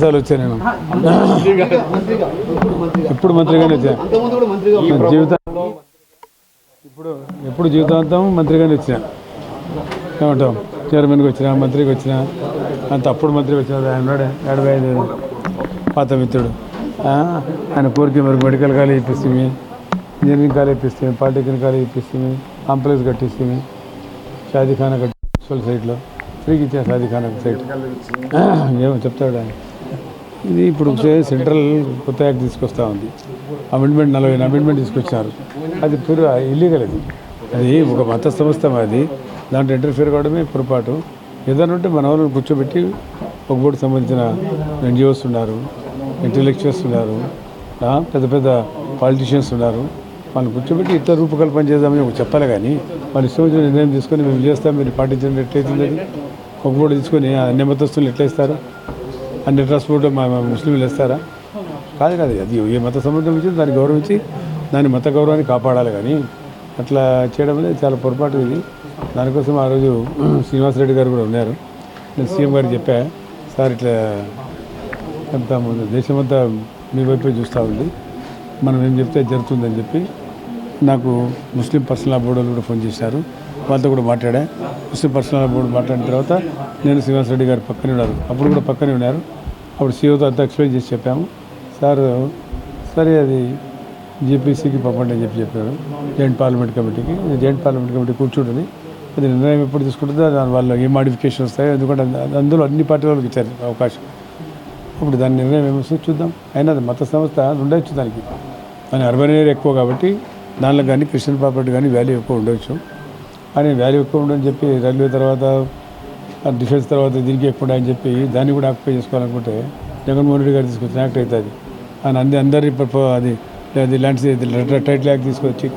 సార్లు వచ్చాను నేను. ఇప్పుడు మంత్రిగానే వచ్చాను జీవితం ఇప్పుడు ఎప్పుడు జీవితాంతం మంత్రిగానే వచ్చిన ఏమంటాం చైర్మన్కి వచ్చిన మంత్రికి వచ్చిన అంత అప్పుడు మంత్రికి వచ్చిన ఆయన ఉన్నాడే ఎనభై ఐదు పాత మిత్రుడు. ఆయన కోరిక మరి మెడికల్ కాలేజ్ ఇప్పిస్తుంది. ఇంజనీరింగ్ కాలేజ్ ఇప్పిస్తుంది. పాలిటెక్నిక్ కాలేజ్ ఇప్పిస్తుంది. కాంప్లెక్స్ కట్టిస్తుంది. షాదీఖానా కట్టి సైట్లో. ఫ్రీకి ఇచ్చిన షాదీఖానా సైట్. ఏమో చెప్తాడు ఆయన. ఇది ఇప్పుడు సెంట్రల్ కొత్త యాక్ట్ తీసుకొస్తా ఉంది. అమెండ్మెంట్ నలభై అమెండ్మెంట్ తీసుకొచ్చారు. అది పూర్ ఇల్లీగల్ అది. అది ఒక మత సంస్థ అది దాంట్లో ఇంటర్ఫియర్ కావడమే పొరపాటు. ఏదైనా ఉంటే మన వాళ్ళని కూర్చోబెట్టి ఒక బోర్డు సంబంధించిన ఎన్జిఓస్ ఉన్నారు ఇంటలెక్చువల్స్ ఉన్నారు పెద్ద పెద్ద పాలిటీషియన్స్ ఉన్నారు. వాళ్ళని కూర్చోబెట్టి ఇతర రూపకల్పన చేద్దామని ఒక చెప్పాలి కానీ వాళ్ళు ఇష్టం వచ్చిన నిర్ణయం తీసుకొని మేము చేస్తాం మీరు పాటించడం ఎట్లయితుంది ఒక బోర్డు తీసుకొని అన్ని మతస్థులు ఎట్లా ఇస్తారు? అన్ని ట్రాన్స్పోర్ట్ మా మా ముస్లింలు వేస్తారా? కాదు కాదు. అది ఏ మత సంబంధం ఇచ్చి దాన్ని గౌరవించి దాని మత గౌరవాన్ని కాపాడాలి కానీ అట్లా చేయడం అనేది చాలా పొరపాటు ఇది. దానికోసం ఆ రోజు శ్రీనివాసరెడ్డి గారు కూడా ఉన్నారు. నేను సీఎం గారికి చెప్పా సార్ ఇట్లా అంతా దేశమంతా మీ వైపే చూస్తూ ఉంది. మనం ఏం చెప్తే జరుగుతుందని చెప్పి నాకు ముస్లిం పర్సనల్ బోర్డు కూడా ఫోన్ చేశారు. వాళ్ళతో కూడా మాట్లాడా. ముస్లిం పర్సనల్ బోర్డు మాట్లాడిన తర్వాత నేను శ్రీనివాస్ రెడ్డి గారు పక్కనే ఉన్నారు. అప్పుడు కూడా పక్కనే ఉన్నారు. అప్పుడు సీఓతో అంతా ఎక్స్ప్లెయిన్ చేసి చెప్పాము. సార్ సరే అది జేపీసీకి పంపండి అని చెప్పి చెప్పారు. జాయింట్ పార్లమెంట్ కమిటీకి జాయింట్ పార్లమెంట్ కమిటీ కూర్చుంటుంది. అది నిర్ణయం ఎప్పుడు తీసుకుంటుందో దాని వల్ల ఏ మాడిఫికేషన్ వస్తాయో ఎందుకంటే అందులో అన్ని పార్టీ వాళ్ళకి ఇచ్చారు అవకాశం. అప్పుడు దాని నిర్ణయం ఏమొస్తుందో చూద్దాం. అయినా అది మత సంస్థ ఉండొచ్చు దానికి. దాని అర్బన్ ఏరియా ఎక్కువ కాబట్టి దానిలో కానీ క్రిస్టియన్ ప్రాపర్టీ కానీ వాల్యూ ఎక్కువ ఉండవచ్చు అని వాల్యూ ఎక్కువ ఉండని చెప్పి రైల్వే తర్వాత డిఫెన్స్ తర్వాత దీనికి ఎక్కువ అని చెప్పి దాన్ని కూడా ఆక్యుపై చేసుకోవాలనుకుంటే జగన్మోహన్ రెడ్డి గారు తీసుకొచ్చిన యాక్ట్ అవుతుంది ఆయన అంది అందరి అది అది ల్యాండ్స్ టైటిల్ యాక్ట్ తీసుకొచ్చి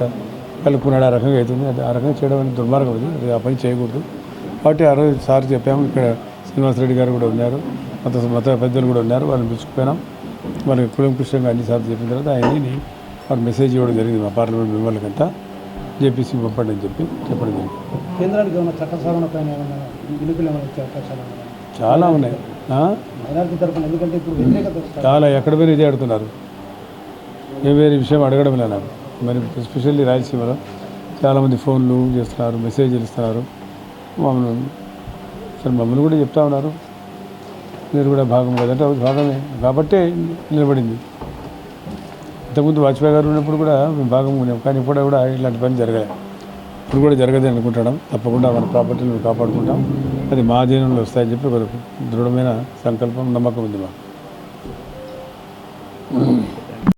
కలుపుకున్నాడు. ఆ రకంగా అవుతుంది అది ఆ రకంగా చేయడం అనేది దుర్మార్గం అది. ఆ పని చేయకూడదు. కాబట్టి ఆ రోజు సార్ చెప్పాము ఇక్కడ శ్రీనివాసరెడ్డి గారు కూడా ఉన్నారు. మత మత పెద్దలు కూడా ఉన్నారు. వాళ్ళని పిలుచుకుపోయినాం. వాళ్ళకి కులంకృష్ణంగా అన్ని సార్లు చెప్పిన తర్వాత ఆయన్ని వారు మెసేజ్ ఇవ్వడం జరిగింది మా పార్లమెంట్ మెంబర్లకంతా. జేపీసీ పంపండి అని చెప్పి చెప్పడం జరిగింది. కేంద్రానికి ఏమైనా చట్ట సవరణ పైన ఏమైనా విలుకలు ఏమైనా వచ్చే అవకాశాలు ఉన్నాయా? చాలా ఉన్నాయి. ఆ? మైనారిటీ తరఫున ఎందుకంటే ఇప్పుడు వ్యతిరేకత వస్తుంది. చాలా ఎక్కడ పోయినా ఇదే అడుగుతున్నారు ఏ వేరే విషయం అడగడం లే నాకు. మరి ఎస్పెషల్లీ రాయలసీమలో చాలామంది ఫోన్లు చేస్తున్నారు మెసేజ్లు ఇస్తున్నారు. మమ్మల్ని సరే మమ్మల్ని కూడా చెప్తా ఉన్నారు. మీరు కూడా భాగం కదంటే భాగమే. కాబట్టే నిలబడింది. ఇంతకుముందు వాజ్పేయి గారు ఉన్నప్పుడు కూడా మేము భాగం ఉన్నాం. కానీ ఇప్పుడు కూడా ఇలాంటి పని జరగలేదు ఇప్పుడు కూడా జరగదని అనుకుంటాం. తప్పకుండా మన ప్రాపర్టీని కాపాడుకుంటాం. అది మా అధీనంలో వస్తాయని చెప్పి ఒక దృఢమైన సంకల్పం నమ్మకం ఉంది మాకు.